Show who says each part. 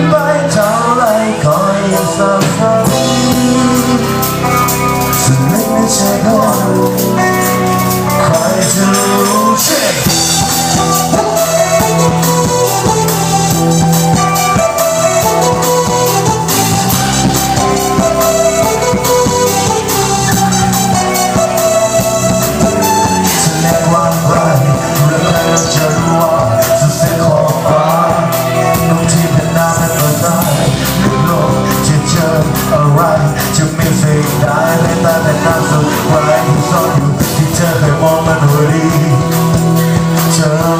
Speaker 1: goodbye. จะมีสิ่งใดในตาแต่ความสุขไว้ซ่อนอยู่ที่เธอเคยมองมันหัวดีเธอ